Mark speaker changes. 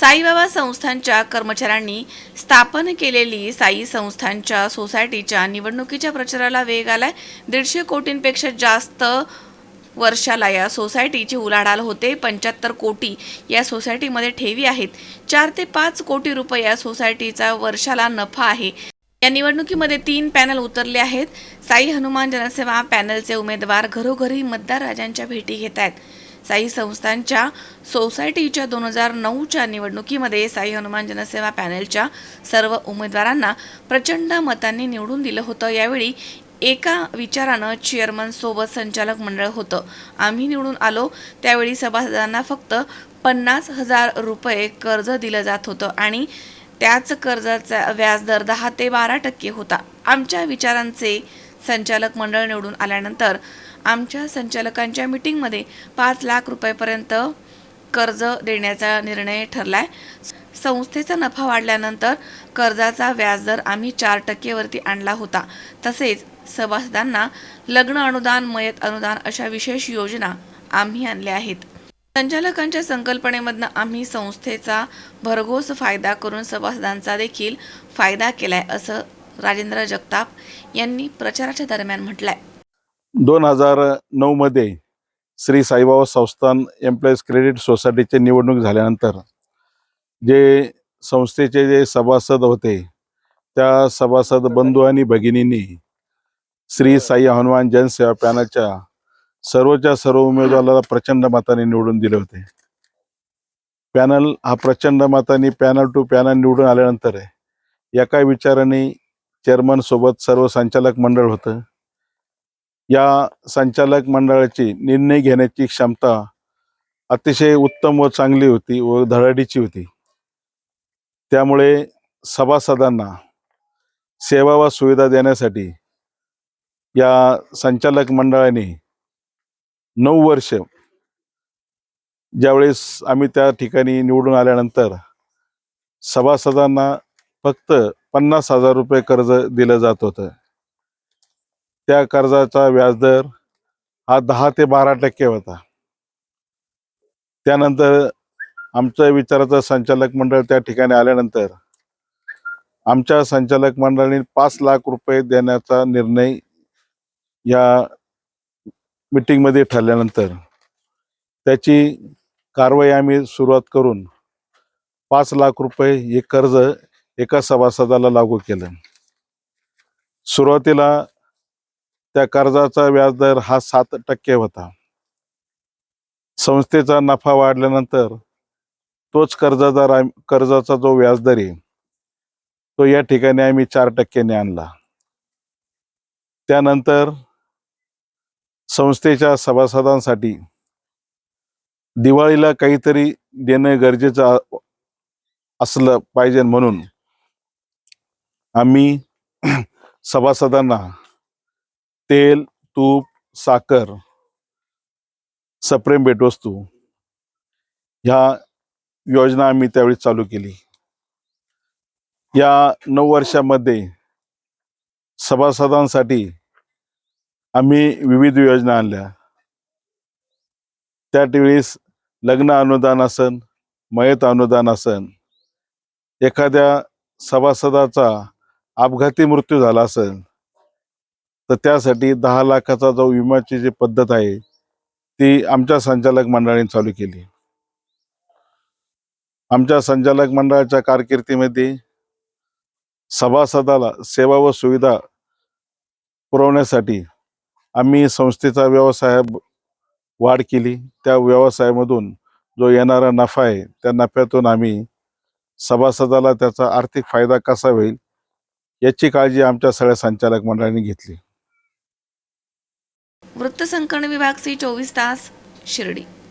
Speaker 1: साईबाबा संस्थांच्या कर्मचाऱ्यांनी स्थापन केलेली साई संस्थांच्या सोसायटीच्या निवडणुकीच्या प्रचाराला वेग आलाय. दीडशे कोटींपेक्षा जास्त वर्षाला या सोसायटीची उलाढाल होते. पंच्याहत्तर कोटी या सोसायटीमध्ये ठेवी आहेत. चार ते पाच कोटी रुपये या सोसायटीचा वर्षाला नफा आहे. या निवडणुकीमध्ये तीन पॅनल उतरले आहेत. साई हनुमान जनसेवा पॅनलचे उमेदवार घरोघरी मतदार राजांच्या भेटी घेत आहेत. साई संस्थांच्या सोसायटीच्या दोन हजार नऊच्या निवडणुकीमध्ये साई हनुमान जनसेवा पॅनेलच्या सर्व उमेदवारांना प्रचंड मतांनी निवडून दिलं होतं. यावेळी एका विचारानं चेअरमन सोबत संचालक मंडळ होतं. आम्ही निवडून आलो. त्यावेळी सभासदांना फक्त पन्नास हजार रुपये कर्ज दिलं जात होतं आणि त्याच कर्जाचा व्याजदर दहा ते बारा टक्के होता. आमच्या विचारांचे संचालक मंडळ निवडून आल्यानंतर आमच्या संचालकांच्या मिटिंगमध्ये पाच लाख रुपयेपर्यंत कर्ज देण्याचा निर्णय ठरलाय. संस्थेचा नफा वाढल्यानंतर कर्जाचा व्याजदर आम्ही चार टक्केवरती आणला होता. तसेच सभासदांना लग्न अनुदान मयत अनुदान अशा विशेष योजना आम्ही आणल्या आहेत. संचालकांच्या संकल्पनेमधनं आम्ही संस्थेचा भरघोस फायदा करून सभासदांचा देखील फायदा केलाय असं राजेंद्र जगताप यांनी प्रचाराच्या दरम्यान म्हटलंय.
Speaker 2: दोन हजार नऊमध्ये श्री साईबाबा संस्थान एम्प्लॉईज क्रेडिट सोसायटीची निवडणूक झाल्यानंतर जे संस्थेचे जे सभासद होते त्या सभासद बंधू आणि भगिनींनी श्री साई हनुमान जनसेवा पॅनलच्या सर्वच्या सर्व उमेदवाराला प्रचंड मताने निवडून दिले होते. पॅनल हा प्रचंड मताने पॅनल टू पॅनल निवडून आल्यानंतर एका विचाराने चेअरमन सोबत सर्व संचालक मंडळ होतं. या संचालक मंडळाची निर्णय घेण्याची क्षमता अतिशय उत्तम व चांगली होती व धडाडीची होती. त्यामुळे सभासदांना सेवा व सुविधा देण्यासाठी या संचालक मंडळाने नऊ वर्ष ज्यावेळेस आम्ही त्या ठिकाणी निवडून आल्यानंतर सभासदांना फक्त पन्नास हजार रुपये कर्ज दिलं जात होतं. त्या कर्जाचा व्याजदर हा दहा ते बारा टक्के होता. त्यानंतर आमच्या विचाराचं संचालक मंडळ त्या ठिकाणी आल्यानंतर आमच्या संचालक मंडळाने पाच लाख रुपये देण्याचा निर्णय या मिटिंगमध्ये ठरल्यानंतर त्याची कारवाई आम्ही सुरुवात करून पाच लाख रुपये हे कर्ज एका सभासदाला लागू केलं. सुरुवातीला त्या कर्जाचा व्याजदर हा सात टक्के होता. संस्थेचा नफा वाढल्यानंतर तोच कर्जदार कर्जाचा जो व्याजदर आहे तो या ठिकाणी आम्ही चार टक्क्याने आणला. त्यानंतर संस्थेच्या सभासदांसाठी दिवाळीला काहीतरी देणं गरजेचं असलं पाहिजे म्हणून आम्ही सभासदांना तेल तूप साखर सप्रेम भेटवस्तू ह्या योजना आम्ही त्यावेळी चालू केली. या नऊ वर्षामध्ये सभासदांसाठी आम्ही विविध योजना आणल्या. त्यावेळेस लग्न अनुदान असन मयत अनुदान असन एखाद्या सभासदाचा अपघाती मृत्यू झाला असेल तर त्यासाठी दहा लाखाचा जो विम्याची जी पद्धत आहे ती आमच्या संचालक मंडळाने चालू केली. आमच्या संचालक मंडळाच्या कारकिर्दीमध्ये सभासदाला सेवा व सुविधा पुरवण्यासाठी आम्ही संस्थेचा व्यवसाय वाढ केली. त्या व्यवसायामधून जो येणारा नफा आहे त्या नफ्यातून आम्ही सभासदाला त्याचा आर्थिक फायदा कसा होईल याची काळजी आमच्या सगळ्या संचालक मंडळाने घेतली.
Speaker 1: वृत्तसंकलन विभाग सी चोवीस तास शिर्डी.